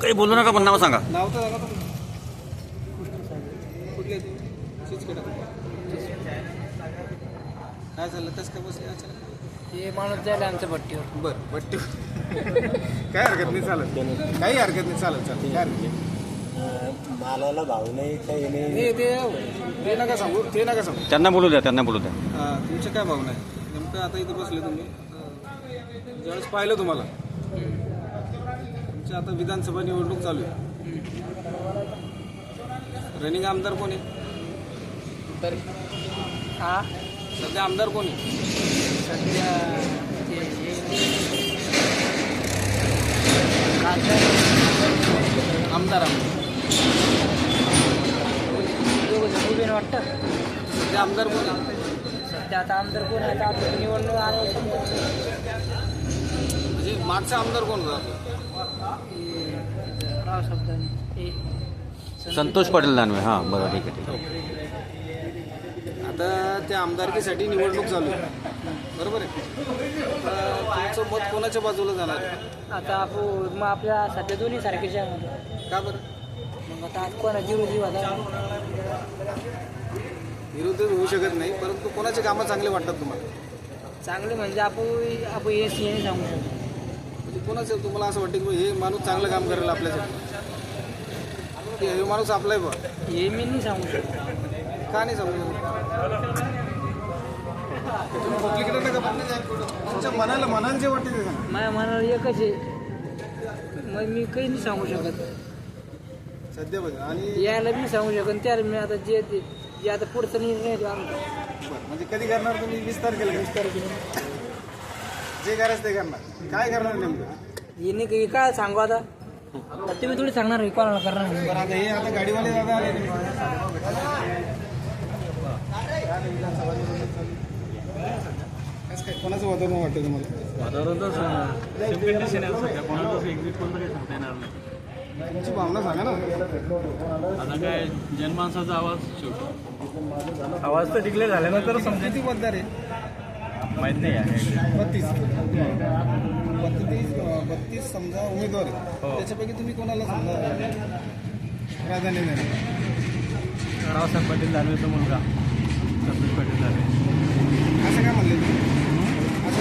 काही बोलू नका पण नाव सांगा. नाव तर सांगा कुठले काय झालं? तस काय बसले हे माणूस जायला आमच्या भट्टीवर. बरं बट्टी काय हरकत नाही चालत काही हरकत नाही चालत चालत काय हरकत. मालाला भाव नाही काही नाही. नाही ते ते नका सांगू ते नका सांगू. त्यांना बोलू द्या त्यांना बोलू द्या. हा, तुमच्या काय भावना आहे नेमकं आता इथं बसले तुम्ही. अं, ज्यावेळेस पाहिलं तुम्हाला. तुमच्या आता विधानसभा निवडणूक चालू आहे. रनिंग आमदार कोण आहे? तर हा? सध्या आमदार कोण आहे? सध्या ते हे- खासदार आमदार आमदार. उभे वाटतं? सध्या आमदार कोण सध्या आता आमदार कोण आहे आता आपलं निवडणूक आलं म्हणजे मागचा आमदार कोण होता? राव शब्दाने संतोष पाटील दानवे. हां बरं ठीक आहे ठीक आहे. आता त्या आमदारकीसाठी निवडणूक चालू आहे. बरोबर आहे. आता तुमचं मत कोणाच्या बाजूला जाणार आहे? आता आपण मग आपल्या सध्या दोन्ही सारखेच आहे का बरं? मग आता आज कोणाची विरोधी होता विरोध होऊ शकत नाही परंतु कोणाचे कामं चांगले वाटतात तुम्हाला? चांगले म्हणजे आपण आपण हे सीएने सांगू शकतो. म्हणजे कोणाचं तुम्हाला असं वाटतं की हे माणूस चांगलं काम करेल आपल्यासाठी? की हे माणूस आपला आहे बा हे मी नाही सांगू शकतो. का नाही समजू तुम्ही पब्लिकडे नका बोलू. तुमच्या मनाला मनाला जे वाटते ते सांगा. माझ्या मनाला एकच आहे. मग मी काही नाही सांगू शकत. सध्या बघा आणि यायला मी सांगू शकत. त्याला मी आता जे ते जे आता पुढचा निर्णय तो आमचा बरं, म्हणजे कधी करणार तुम्ही? विस्तार केला विस्तार केला जे करायचं ते करणार. काय करणार नेमकं? हे नाही काही काय सांगू आता? आता तुम्ही थोडी सांगणार आहे कोणाला करणार नाही. बरं आता हे आता गाडीवाले दादा आले कसं काय कोणाचं वातावरण वाटतं तुम्हाला? तुमची भावना सांगा ना. आता काय जनमानसाचा आवाज शेवटी. आवाज तर डिक्लेअर झाल्यानंतर समजा किती मतदार आहे माहीत नाही आहे. बत्तीस. बत्तीस बत्तीस समजा उमेदवार आहे त्याच्यापैकी तुम्ही कोणाला समजा प्राधान्य देणार रावसाहेब पाटील दानवेचा मुलगा. संतोष पाटील दानवे असं काय म्हणले तुम्ही?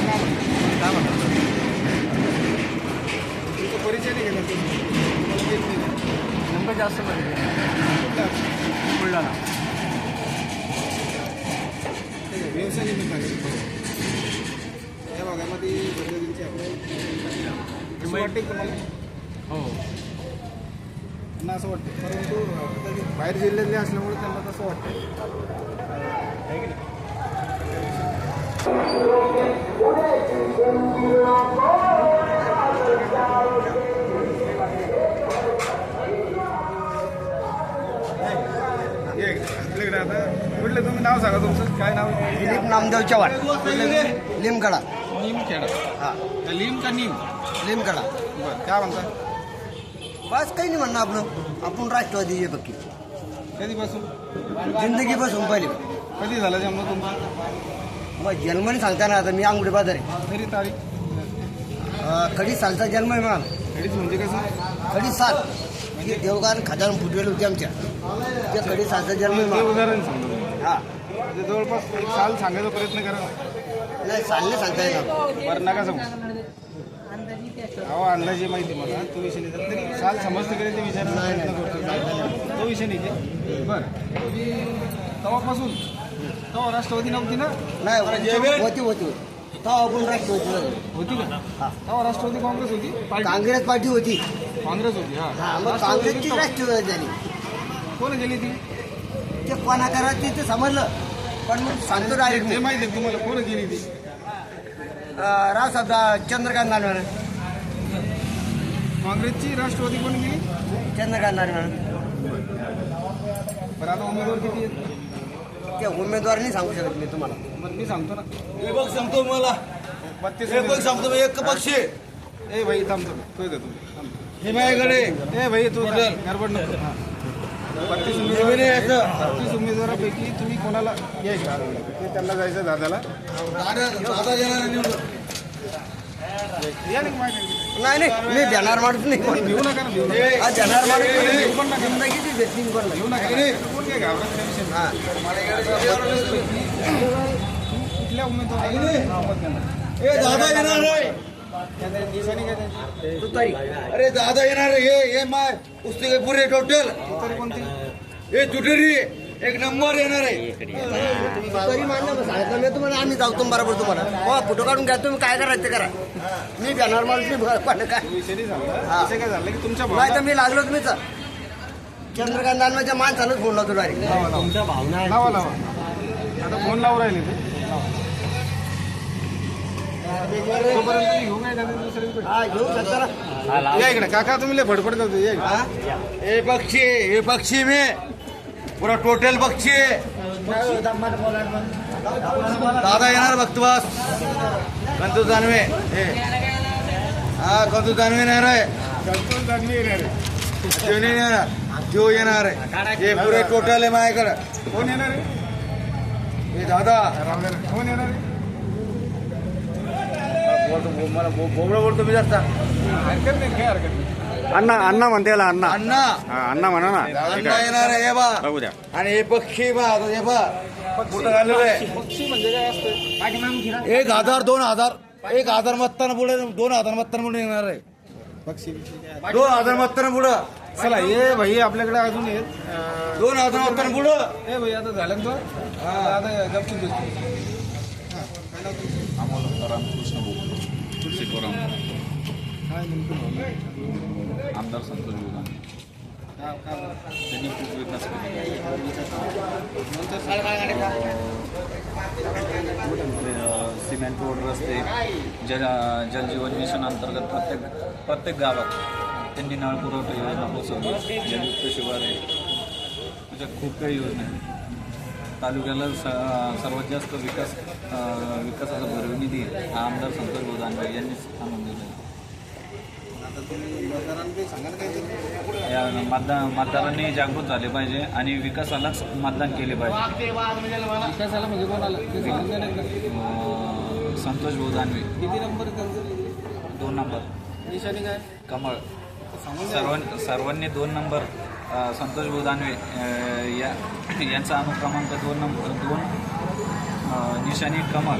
काय म्हणतात परिचय नाही तुम्ही ना. नेमकं जास्त पाहिजे बुलढाणा व्यवसाय आहे या भागामध्ये पद्धतीची असं वाटते तुम्हाला हो त्यांना असं वाटतं परंतु बाहेर जिल्ह्यातले असल्यामुळे त्यांना तसं वाटतं कुठलं तुम्ही नाव सांगा तुमचं? काय नाव? दिलीप नामदेव चव्हाण. लिमकडा नीमखेडा हा. लीम का नीम? लिमकडा बरं काय म्हणता? बस काही नाही म्हणणं आपलं. आपण राष्ट्रवादी आहे पक्की. कधीपासून? जिंदगीपासून पहिले. कधी झाला जन्म तुमचा? मग जन्मनी सांगता ना आता मी आंगुडे बाजार आहे. तरी तारीख? अं, खडी सालचा जन्म आहे मला. अडीच म्हणजे कसं? खडी साल. ही देवगान खदान फुटवेल होती आमच्या. त्या खडी सालचा जन्म आहे ते मला. उदाहरण सांगतो हा. म्हणजे जवळपास एक साल सांगायचा प्रयत्न करा. नाही सालने सांगता येणार बरं नका सांगू. अहो अंदाजे माहिती मला. तो विषय नाही. तरी साल समजते कधी ते विचारायचा प्रयत्न करतो. तो विषय नाही ते. बरं. तेव्हापासून तेव्हा राष्ट्रवादी नव्हती ना? नाही होती होती तेव्हा आपण राष्ट्रवादी. होती. का? हा. तेव्हा राष्ट्रवादी काँग्रेस होती? पार्टी काँग्रेस पार्टी होती. काँग्रेस होती हा. मग काँग्रेसची. राष्ट्रवादी झाली. कोण गेली ती? ते कोणा करायची ते समजलं. पण मग सांगतो डायरेक्ट ते मी. माहिती आहे तुम्हाला कोण गेली ती? अं, रावसाहेब चंद्रकांत नारवणे काँग्रेसची राष्ट्रवादी कोण गेली? चंद्रकांत नारवणे बरं आता उमेदवार किती आहेत? ते उमेदवार नाही सांगू शकत मी तुम्हाला. बरं मी सांगतो ना. हे बघ सांगतो मला. बत्तीस हे बघ सांगतो मी एक पक्षी ए भाई थांबतो तो. हे माझ्याकडे ए भाई तू गडबड नको. हा. बत्तीस उमेदवार बत्तीस उमेदवारापैकी तुम्ही कोणाला आलो. ते त्यांना जायचं दादाला. या नाही नाही नाही मी देणार माणूस नाही. कोणी. घेऊ नका ना घेऊ नका. हा देणार माणूस नाही. घेऊ पण नका. जिंदगीची भेटली पण नाही. घेऊ नका. कोण कुठल्या अरे दादा येणार रे. हे हे माय पुस्तके पुरे टोटल तरी कोणती? हे तुटेरी एक नंबर येणार आहे. सांगितलं मी तुम्हाला? आम्ही जाऊ बरोबर तुम्हाला. हो फोटो काढून घ्या तुम्ही. काय करायचं ते करा. मी बरं, पण काय? झाला. विषय काय झालं की तुमच्या नाही तर मी लागलोच मीच चंद्रकांत दानवाच्या माणसानंच फोन लावतो डायरेक्ट लावा लावा. आता फोन लावून राहिले ते. तोपर्यंत तुम्ही घेऊ काय दादा दुसऱ्याकडे? हा घेऊ शकता ना. या इकडे. काका तुम्ही लय फडफड करतो या इकडे. हे? पक्षी हे पक्षी मे. पुरा टोटल पक्षी. आहे. दादा येणार बघतोस कंतू दानवे. हे. हा कंतू दानवे येणार आहे. संतोष दानवे येणार आहे. तो नाही येणार. तो येणार. आहे हे पुरे टोटल आहे माझ्याकडे. कोण येणार आहे? हे दादा. कोण येणार आहे? बोलतो मला बोबडं बोलतो मी जास्त. हरकत नाही काय हरकत नाही. अण्णा अण्णा म्हणते याला अण्णा. अण्णा. अण्णा म्हणा ना. अण्णा येणार आहे हे बा बघू द्या. आणि हे पक्षी बा आता हे बा कुठं झालेलं आहे? पक्षी म्हणजे काय असतं? एक हजार दोन हजार. एक हजार मतदान पुढे दोन हजार मतदान पुढे येणार आहे. दोन हजार मतदान पुढं चला ये भाई आपल्याकडे अजून येत दोन हजार मतदान पुढं ए भाई आता झालं ना तो आता गपचूप भावना? आमदार संतोष बरं? त्यांनी खूप विकास केला सिमेंट रोड रस्ते जल जलजीवन मिशन अंतर्गत प्रत्येक प्रत्येक गावात त्यांनी नळ पुरवठा योजना पोचवली जलयुक्त शिवार आहे. अशा खूप काही योजना आहेत. तालुक्याला स सर्वात जास्त विकास विकासाचा भरीव निधी हा आमदार संतोष बोधांबे यांनीच आणून दिला मतदान मतदारांनी जागृत झाले पाहिजे आणि विकासालाच मतदान केले पाहिजे. विकासाला म्हणजे कोणाला? संतोष बोधानवे. किती नंबर दोन नंबर. निशाणी काय? कमळ. सर्वां सर्वांनी दोन नंबर. संतोष बोधानवे. या यांचा अनुक्रमांक दोन नंबर दोन. अं, निशाणी कमळ.